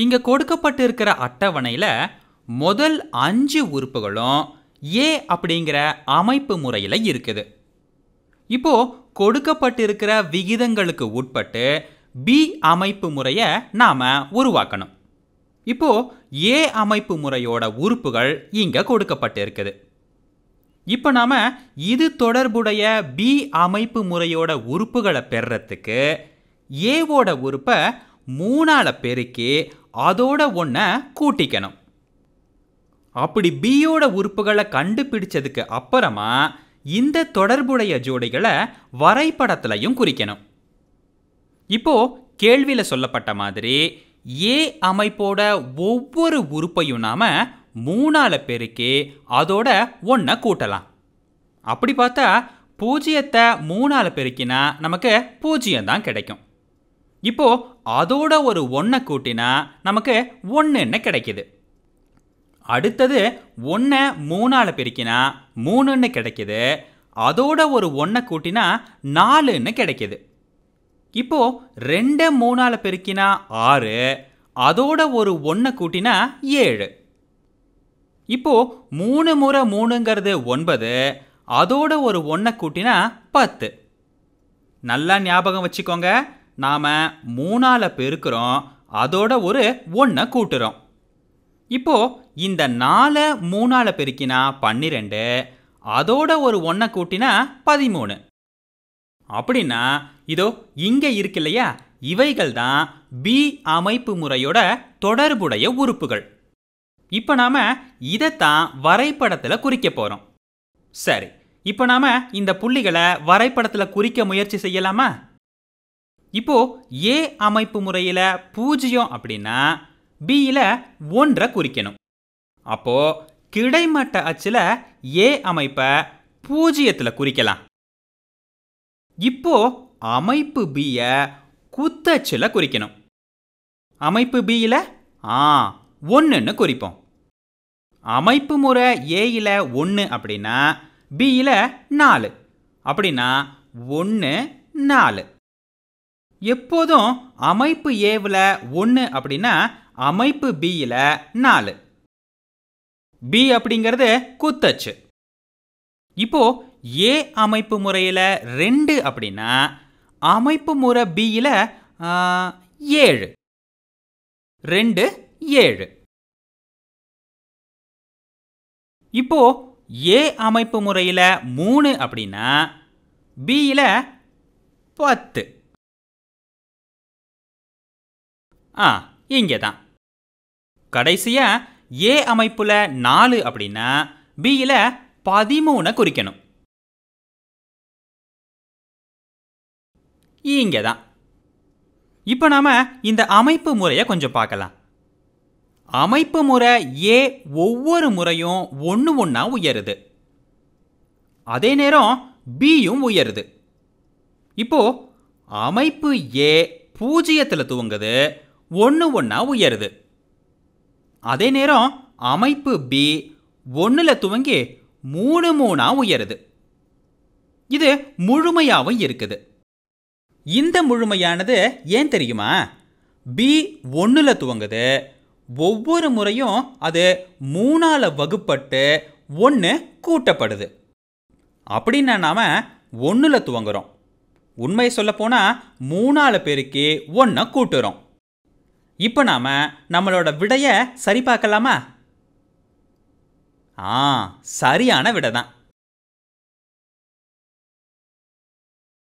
இங்கே கொடுக்கப்பட்டிருக்கிற அட்டவணையில் முதல் அஞ்சு உறுப்புகளும் ஏ அப்படிங்கிற அமைப்பு முறையில் இருக்குது. இப்போது கொடுக்கப்பட்டிருக்கிற விகிதங்களுக்கு உட்பட்டு பி அமைப்பு முறையை நாம் உருவாக்கணும். இப்போது ஏ அமைப்பு முறையோட உறுப்புகள் இங்கே கொடுக்கப்பட்டிருக்குது. இப்போ நாம் இது தொடர்புடைய பி அமைப்பு முறையோட உறுப்புகளை பெறத்துக்கு ஏவோட உறுப்பை மூணால பெருக்கி அதோட ஒன்றை கூட்டிக்கணும். அப்படி பியோட உறுப்புகளை கண்டுபிடிச்சதுக்கு அப்புறமா இந்த தொடர்புடைய ஜோடிகளை வரைபடத்திலையும் குறிக்கணும். இப்போ கேள்வியில் சொல்லப்பட்ட மாதிரி ஏ அமைப்போட ஒவ்வொரு உறுப்பையும் நாம் மூணால பெருக்கி அதோட ஒன்றை கூட்டலாம். அப்படி பார்த்தா பூஜ்ஜியத்தை மூணால பெருக்கினா நமக்கு பூஜ்ஜியம் தான் கிடைக்கும். இப்போ அதோட ஒரு ஒன்றை கூட்டினா நமக்கு ஒன்றுன்னு கிடைக்குது. அடுத்தது ஒன்றை மூணால் பிரிக்கினா மூணுன்னு கிடைக்கிது. அதோட ஒரு ஒன்றை கூட்டினா நாலுன்னு கிடைக்குது. இப்போ ரெண்டை மூணால் பெருக்கினா ஆறு அதோட ஒரு ஒன்றை கூட்டினா ஏழு. இப்போ மூணு முறை மூணுங்கிறது ஒன்பது அதோட ஒரு ஒன்றை கூட்டினா பத்து. நல்லா ஞாபகம் வச்சுக்கோங்க. நாம் மூணால் பெருக்கிறோம் அதோட ஒரு ஒன்றை கூட்டுறோம். இப்போது இந்த நாலை மூணால பெருக்கினா பன்னிரெண்டு அதோட ஒரு ஒன்றை கூட்டினா பதிமூணு. அப்படின்னா இதோ இங்கே இருக்கு இல்லையா இவைகள் தான் பி அமைப்பு முறையோட தொடர்புடைய உறுப்புகள். இப்போ நாம் இதைத்தான் வரைபடத்தில் குறிக்க போகிறோம் சரி இப்போ நாம் இந்த புள்ளிகளை வரைபடத்தில் குறிக்க முயற்சி செய்யலாமா? இப்போது ஏ அமைப்பு முறையில் பூஜ்ஜியம் அப்படின்னா பியில் ஒன்றை குறிக்கணும். அப்போது கிடைமட்ட அச்சில் ஏ அமைப்பை பூஜ்ஜியத்தில் குறிக்கலாம். இப்போ அமைப்பு பியை குத்தச்சில் குறிக்கணும். அமைப்பு பியில் ஆ ஒன்றுன்னு குறிப்போம். அமைப்பு முறை ஏயில் ஒன்று அப்படின்னா பியில் நாலு. அப்படின்னா ஒன்று நாலு. எப்போதும் அமைப்பு ஏவில் ஒன்று அப்படின்னா அமைப்பு பியில் நாலு. பி அப்படிங்கிறது குத்தச்சு. இப்போ ஏ அமைப்பு முறையில் ரெண்டு அப்படின்னா அமைப்பு முறை பியில் ஏழு. ரெண்டு ஏழு. இப்போ ஏ அமைப்பு முறையில் மூணு அப்படின்னா பியில் பத்து. ஆ இங்கே தான் கடைசியாக ஏ அமைப்பில் நாலு அப்படின்னா பியில் பதிமூணை குறிக்கணும். இங்கே தான் இப்போ நாம் இந்த அமைப்பு முறையை கொஞ்சம் பார்க்கலாம். அமைப்பு முறை ஏ ஒவ்வொரு முறையும் ஒன்று ஒன்றா உயருது. அதே நேரம் பியும் உயருது. இப்போது அமைப்பு ஏ பூஜ்ஜியத்தில் துவங்குது ஒன்று ஒன்றா உயருது. அதே நேரம் அமைப்பு பி ஒன்றில் துவங்கி மூணு மூணாக உயருது. இது முழுமையாகவும் இருக்குது. இந்த முழுமையானது ஏன் தெரியுமா? பி ஒன்றில் துவங்குது. ஒவ்வொரு முறையும் அது மூணால் வகுப்பட்டு ஒன்று கூட்டப்படுது. அப்படின்னா நாம் ஒன்றில் துவங்குறோம். உண்மையை சொல்லப்போனால் மூணால் பெருக்கி ஒன்றை கூட்டுறோம். இப்போ நாம் நம்மளோட விடையை சரி பார்க்கலாமா? ஆ சரியான விடை தான்